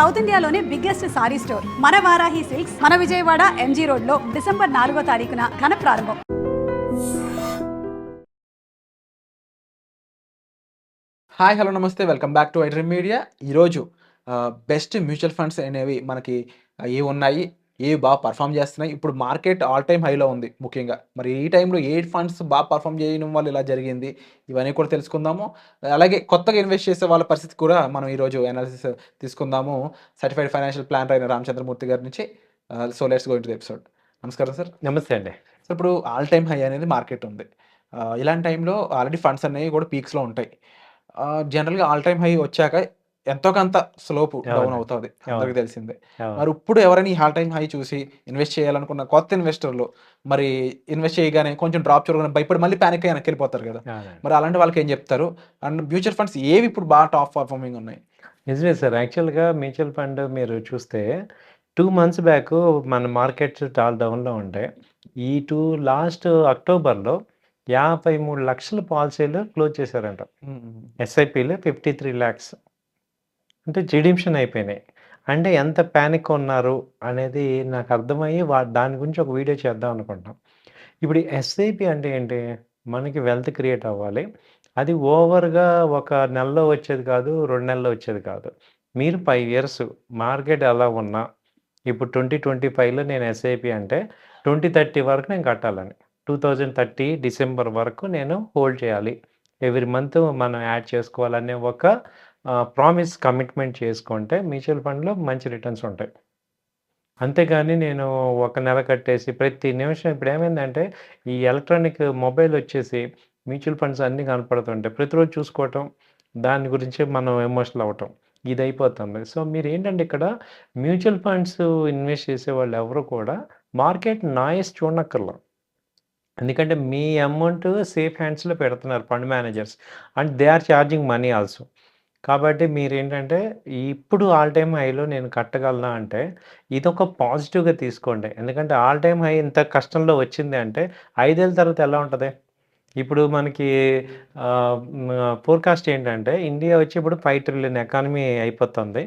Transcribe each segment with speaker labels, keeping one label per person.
Speaker 1: South ఇండియాలోనే biggest sorry store. మన Varahi silks మన విజయవాడ ఎంజీ రోడ్లో డిసెంబర్ నాలుగో తారీఖున ఘన ప్రారంభం.
Speaker 2: హాయ్ హలో నమస్తే. Welcome back to iDream media. ఈరోజు బెస్ట్ మ్యూచువల్ ఫండ్స్ అనేవి మనకి ఏ ఉన్నాయి? ఏవి బాగా పర్ఫామ్ చేస్తున్నాయి ఇప్పుడు మార్కెట్ ఆల్ టైమ్ హైలో ఉంది ముఖ్యంగా. మరి ఈ టైంలో ఏ ఫండ్స్ బాగా పర్ఫామ్ చేయడం వల్ల ఇలా జరిగింది ఇవన్నీ కూడా తెలుసుకుందాము. అలాగే కొత్తగా ఇన్వెస్ట్ చేసే వాళ్ళ పరిస్థితి కూడా మనం ఈరోజు అనాలిసిస్ తీసుకుందాము. సర్టిఫైడ్ ఫైనాన్షియల్ ప్లానర్ అయిన రామచంద్రమూర్తి గారి నుంచి so let's go into episode నమస్కారం సార్.
Speaker 3: నమస్తే అండి.
Speaker 2: సో ఇప్పుడు ఆల్ టైమ్ హై అనేది మార్కెట్ ఉంది. ఇలాంటి టైంలో ఆల్రెడీ ఫండ్స్ అనేవి కూడా పీక్స్లో ఉంటాయి. జనరల్గా ఆల్ టైమ్ హై వచ్చాక ఎంతో కొంత స్లోప్ డౌన్. అవుతుంది. అందరికి తెలిసిందే. మరి ఇప్పుడు ఎవరైనా ఈ ఆల్ టైమ్ హై చూసి ఇన్వెస్ట్ చేయాలనుకున్న కొత్త ఇన్వెస్టర్లు మరి ఇన్వెస్ట్ చేయగానే కొంచెం డ్రాప్ చూడగానే భయపడి మళ్ళీ ప్యానిక్ అయ్యి వెళ్ళిపోతారు కదా. మరి అలాంటి వాళ్ళకి ఏం చెప్తారు? అండ్ మ్యూచువల్ ఫండ్స్ ఏవి ఇప్పుడు బాగా టాప్ పర్ఫార్మింగ్ ఉన్నాయి?
Speaker 3: నిజమే సార్. యాక్చువల్గా మ్యూచువల్ ఫండ్ మీరు చూస్తే టూ మంత్స్ బ్యాక్ మన మార్కెట్స్ చాలా డౌన్లో ఉంటాయి ఈ టూ లాస్ట్ అక్టోబర్లో యాభై మూడు లక్షల పాలసీలు క్లోజ్ చేశారంట. ఎస్ఐపిలు ఫిఫ్టీ త్రీ ల్యాక్స్ అంటే జిడిమ్షన్ అయిపోయినాయి. అంటే ఎంత ప్యానిక్ ఉన్నారు అనేది నాకు అర్థమయ్యి వా దాని గురించి ఒక వీడియో చేద్దాం అనుకుంటాం. ఇప్పుడు ఎస్ఐపి అంటే ఏంటి? మనకి వెల్త్ క్రియేట్ అవ్వాలి. అది ఓవర్గా ఒక నెలలో వచ్చేది కాదు రెండు నెలల్లో వచ్చేది కాదు. మీరు ఫైవ్ ఇయర్స్ మార్కెట్ ఎలా ఉన్నా ఇప్పుడు ట్వంటీ ట్వంటీ ఫైవ్లో నేను ఎస్ఐపి అంటే ట్వంటీ థర్టీ వరకు నేను కట్టాలని. టూ థౌజండ్ థర్టీ డిసెంబర్ వరకు నేను హోల్డ్ చేయాలి. ఎవ్రీ మంత్ మనం యాడ్ చేసుకోవాలనే ఒక ప్రామిస్ కమిట్మెంట్ చేసుకుంటే మ్యూచువల్ ఫండ్లో మంచి రిటర్న్స్ ఉంటాయి. అంతేగాని నేను ఒక నెల కట్టేసి ప్రతి నిమిషం ఇప్పుడు ఏమైందంటే ఈ ఎలక్ట్రానిక్ మొబైల్ వచ్చేసి మ్యూచువల్ ఫండ్స్ అన్నీ కనపడుతుంటాయి ప్రతిరోజు చూసుకోవటం దాని గురించి మనం ఎమోషనల్ అవ్వటం ఇది అయిపోతుంది సో మీరు ఏంటంటే ఇక్కడ మ్యూచువల్ ఫండ్స్ ఇన్వెస్ట్ చేసే వాళ్ళు ఎవరు కూడా మార్కెట్ నాయిస్ చూడనక్కర్లా. ఎందుకంటే మీ అమౌంట్ సేఫ్ హ్యాండ్స్లో పెడుతున్నారు fund managers and they are charging money also. కాబట్టి మీరు ఏంటంటే ఇప్పుడు ఆల్ టైమ్ హైలో నేను కట్టగలనా అంటే ఇది ఒక పాజిటివ్గా తీసుకోండి. ఎందుకంటే ఆల్ టైమ్ హై ఇంత కష్టంలో వచ్చింది అంటే ఐదేళ్ళ తర్వాత ఎలా ఉంటుంది? ఇప్పుడు మనకి ఫోర్కాస్ట్ ఏంటంటే ఇండియా వచ్చి ఇప్పుడు ఫైవ్ ట్రిలియన్ ఎకానమీ అయిపోతుంది.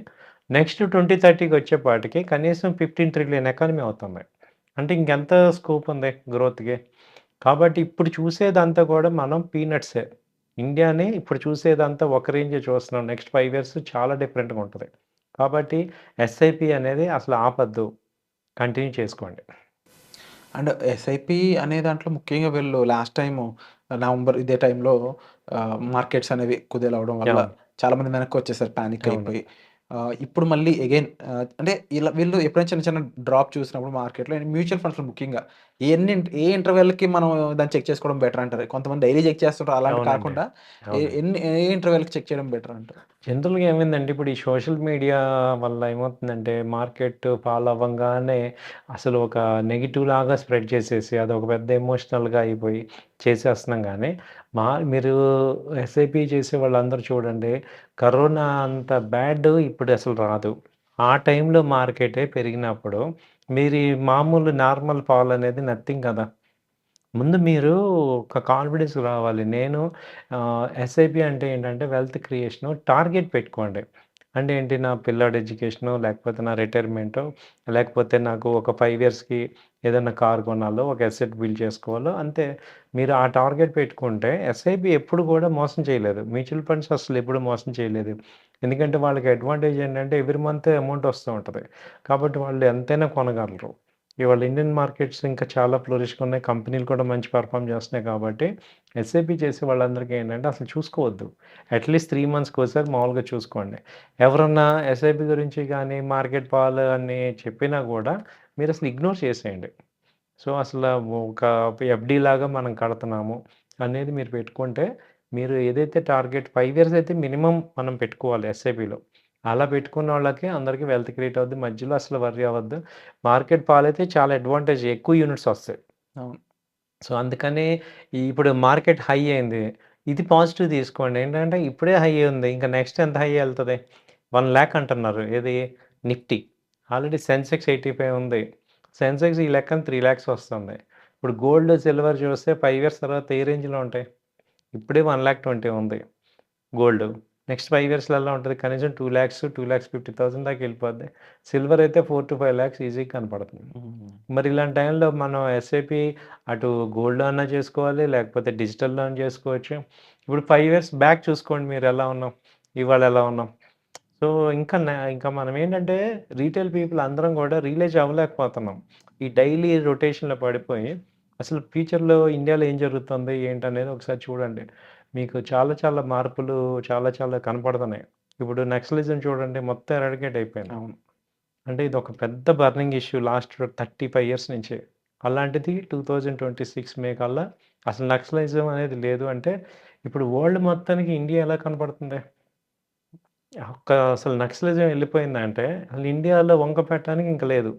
Speaker 3: నెక్స్ట్ ట్వంటీ థర్టీకి వచ్చేపాటికి కనీసం ఫిఫ్టీన్ ట్రిలియన్ ఎకానమీ అవుతుంది. అంటే ఇంకెంత స్కోప్ ఉంది గ్రోత్కి? కాబట్టి ఇప్పుడు చూసేదంతా కూడా మనం పీనట్సే. ఇండియాని ఇప్పుడు చూసేదంతా ఒక రేంజ్ చూస్తున్నాం. నెక్స్ట్ ఫైవ్ ఇయర్స్ చాలా డిఫరెంట్గా ఉంటుంది. కాబట్టి ఎస్ఐపి అనేది అసలు ఆపద్దు. కంటిన్యూ చేసుకోండి.
Speaker 2: అండ్ ఎస్ఐపి అనే దాంట్లో ముఖ్యంగా వీళ్ళు లాస్ట్ టైం నవంబర్ ఇదే టైంలో మార్కెట్స్ అనేవి కుదేలు అవడం వల్ల
Speaker 3: అవును.
Speaker 2: చాలా మంది వెనక్కి వచ్చేసారు ప్యానిక్. అయిపోయి. ఇప్పుడు మళ్ళీ అగైన్ అంటే ఇలా వీళ్ళు ఎప్పుడైనా చిన్న చిన్న డ్రాప్ చూసినప్పుడు మార్కెట్లో మ్యూచువల్ ఫండ్స్లో ముఖ్యంగా ఎన్ని ఏ ఇంటర్వెల్కి మనం దాన్ని చెక్ చేసుకోవడం బెటర్ అంటారు కొంతమంది డైలీ చెక్ చేస్తుంటారు అలాంటి. కాకుండా. ఎన్ని ఏ ఇంటర్వెల్కి చెక్ చేయడం బెటర్ అంటారు
Speaker 3: జనరల్గా ఏమైందంటే ఇప్పుడు ఈ సోషల్ మీడియా వల్ల ఏమవుతుందంటే మార్కెట్ ఫాలో అవ్వగానే అసలు ఒక నెగిటివ్ లాగా స్ప్రెడ్ చేసేసి అది ఒక పెద్ద ఎమోషనల్గా అయిపోయి చేసేస్తున్నాం కానీ మా మీరు ఎస్ఐపి చేసే వాళ్ళందరూ చూడండి కరోనా అంత బ్యాడ్ ఇప్పుడు అసలు రాదు ఆ టైంలో మార్కెటే పెరిగినప్పుడు మీరు ఈ మామూలు నార్మల్ పాలు అనేది నథింగ్ కదా. ముందు మీరు ఒక కాన్ఫిడెన్స్ రావాలి. నేను ఎస్ఐపి అంటే ఏంటంటే వెల్త్ క్రియేషను టార్గెట్ పెట్టుకోండి. అంటే ఏంటి నా పిల్లాడి ఎడ్యుకేషను లేకపోతే నా రిటైర్మెంటు లేకపోతే నాకు ఒక ఫైవ్ ఇయర్స్కి ఏదైనా కార్ కొనాలో ఒక ఎసెట్ బిల్డ్ చేసుకోవాలో అంతే. మీరు ఆ టార్గెట్ పెట్టుకుంటే ఎస్ఐబి ఎప్పుడు కూడా మోసం చేయలేదు. మ్యూచువల్ ఫండ్స్ అసలు ఎప్పుడు మోసం చేయలేదు. ఎందుకంటే వాళ్ళకి అడ్వాంటేజ్ ఏంటంటే ఎవ్రీ మంత్ అమౌంట్ వస్తూ ఉంటుంది. కాబట్టి వాళ్ళు ఎంతైనా కొనగలరు. ఇవాళ ఇండియన్ మార్కెట్స్ ఇంకా చాలా ఫ్లోరిష్గా ఉన్నాయి. కంపెనీలు కూడా మంచి పర్ఫామ్ చేస్తున్నాయి కాబట్టి ఎస్ఐపి చేసే వాళ్ళందరికీ ఏంటంటే అసలు చూసుకోవద్దు. అట్లీస్ట్ త్రీ మంత్స్కి ఒకసారి మామూలుగా చూసుకోండి. ఎవరన్నా ఎస్ఐపి గురించి కానీ మార్కెట్ పాలు అని చెప్పినా కూడా మీరు అసలు ఇగ్నోర్ చేసేయండి. సో అసలు ఒక ఎఫ్డీ లాగా మనం కడుతున్నాము అనేది మీరు పెట్టుకుంటే మీరు ఏదైతే టార్గెట్ ఫైవ్ ఇయర్స్ అయితే మినిమం మనం పెట్టుకోవాలి ఎస్ఐపిలో అలా పెట్టుకున్న వాళ్ళకి అందరికీ వెల్త్ క్రియేట్ అవుద్ది మధ్యలో అసలు వర్రీ అవ్వద్దు. మార్కెట్ పాలైతే చాలా అడ్వాంటేజ్ ఎక్కువ యూనిట్స్ వస్తాయి.
Speaker 2: అవును.
Speaker 3: సో అందుకని ఇప్పుడు మార్కెట్ హై అయింది. ఇది పాజిటివ్ తీసుకోండి. ఏంటంటే ఇప్పుడే హై ఉంది. ఇంకా నెక్స్ట్ ఎంత హై వెళ్తుంది? వన్ ల్యాక్ అంటున్నారు. ఏది? Nifty. Already Sensex eighty five ఉంది. సెన్సెక్స్ ఈ లెక్కన త్రీ ల్యాక్స్ వస్తుంది. ఇప్పుడు గోల్డ్ సిల్వర్ చూస్తే ఫైవ్ ఇయర్స్ తర్వాత ఏ రేంజ్లో ఉంటాయి? ఇప్పుడే వన్ ల్యాక్ ట్వంటీ ఉంది. గోల్డ్ నెక్స్ట్ ఫైవ్ ఇయర్స్లలో ఉంటుంది. కనీసం two lakhs two lakhs fifty thousand దాకా వెళ్ళిపోద్ది. సిల్వర్ అయితే ఫోర్ టు ఫైవ్ ల్యాక్స్ ఈజీగా కనపడుతుంది. మరి ఇలాంటి టైంలో మనం ఎస్ఐపి అటు గోల్డ్ అన్నా చేసుకోవాలి లేకపోతే డిజిటల్ లోన్ చేసుకోవచ్చు. ఇప్పుడు ఫైవ్ ఇయర్స్ బ్యాక్ చూసుకోండి మీరు ఎలా ఉన్నాం ఇవాళ ఎలా ఉన్నాం. సో ఇంకా ఇంకా మనం ఏంటంటే రీటైల్ పీపుల్ అందరం కూడా రియలైజ్ అవ్వలేకపోతున్నాం. ఈ డైలీ రొటేషన్లో పడిపోయి అసలు ఫ్యూచర్లో ఇండియాలో ఏం జరుగుతుంది ఏంటనేది ఒకసారి చూడండి. మీకు చాలా చాలా మార్పులు చాలా చాలా కనపడుతున్నాయి. ఇప్పుడు నక్సలిజం చూడండి మొత్తం ఎరడికేట్ అయిపోయింది.
Speaker 2: అవును.
Speaker 3: అంటే ఇది ఒక పెద్ద burning issue last thirty five years నుంచి. అలాంటిది two thousand twenty six May కల్లా అసలు నక్సలైజం అనేది లేదు అంటే ఇప్పుడు వరల్డ్ మొత్తానికి ఇండియా ఎలా కనపడుతుంది? ఒక్క అసలు నక్సలిజం వెళ్ళిపోయిందంటే అసలు ఇండియాలో వంక పెట్టడానికి ఇంకా లేదు.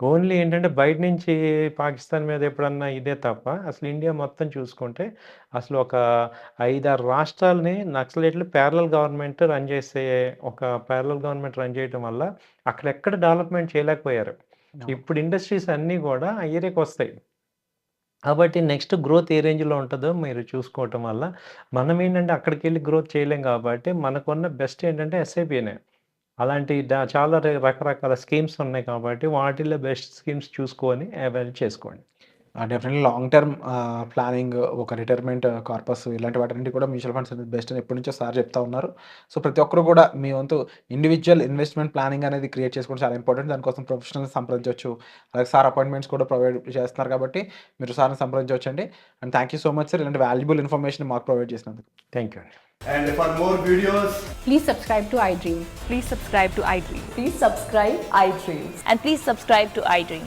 Speaker 3: ఓన్లీ ఏంటంటే బయట నుంచి పాకిస్తాన్ మీద ఎప్పుడన్నా ఇదే తప్ప అసలు ఇండియా మొత్తం చూసుకుంటే అసలు ఒక ఐదారు రాష్ట్రాలని నక్సలైట్లు ప్యారలల్ గవర్నమెంట్ రన్ చేసే ఒక ప్యారలల్ గవర్నమెంట్ రన్ చేయడం వల్ల అక్కడెక్కడ డెవలప్మెంట్ చేయలేకపోయారు. ఇప్పుడు ఇండస్ట్రీస్ అన్నీ కూడా ఆ ఏరియాకి వస్తాయి. కాబట్టి నెక్స్ట్ గ్రోత్ ఏ రేంజ్లో ఉంటుందో మీరు చూసుకోవటం వల్ల మనం ఏంటంటే అక్కడికి వెళ్ళి గ్రోత్ చేయలేం కాబట్టి మనకున్న బెస్ట్ ఏంటంటే ఎస్ఐపినే అలాంటి చాలా రకరకాల స్కీమ్స్ ఉన్నాయి కాబట్టి వాటిలో బెస్ట్ స్కీమ్స్ చూసుకొని అవైల్ చేసుకోండి.
Speaker 2: డెఫినెట్లీ లాంగ్ టర్మ్ ప్లానింగ్ ఒక రిటైర్మెంట్ కార్పస్ ఇలాంటి వాటి కూడా మ్యూచువల్ ఫండ్స్ అనేది బెస్ట్ అని ఎప్పటి నుంచో సార్ చెప్తా ఉన్నారు సో ప్రతి ఒక్కరు కూడా మీ వంతు ఇండివిజువల్ ఇన్వెస్ట్మెంట్ ప్లానింగ్ అనేది క్రియేట్ చేసుకోవడం చాలా ఇంపార్టెంట్ దానికోసం ప్రొఫెషనల్ సంప్రదించవచ్చు అలాగే సార్ అపాయింట్మెంట్స్ కూడా ప్రొవైడ్ చేస్తున్నారు కాబట్టి మీరు సార్ని సంప్రదించవచ్చు అండి and thank you so much sir ఇలాంటి వాల్యుబుల్ ఇన్ఫర్మేషన్ మాకు ప్రొవైడ్ చేసినందుకు
Speaker 3: థ్యాంక్ యూ అండి
Speaker 4: And for more videos,
Speaker 5: Please subscribe to iDream.
Speaker 6: Please subscribe to iDream.
Speaker 5: Please subscribe iDream.
Speaker 6: And please subscribe to iDream.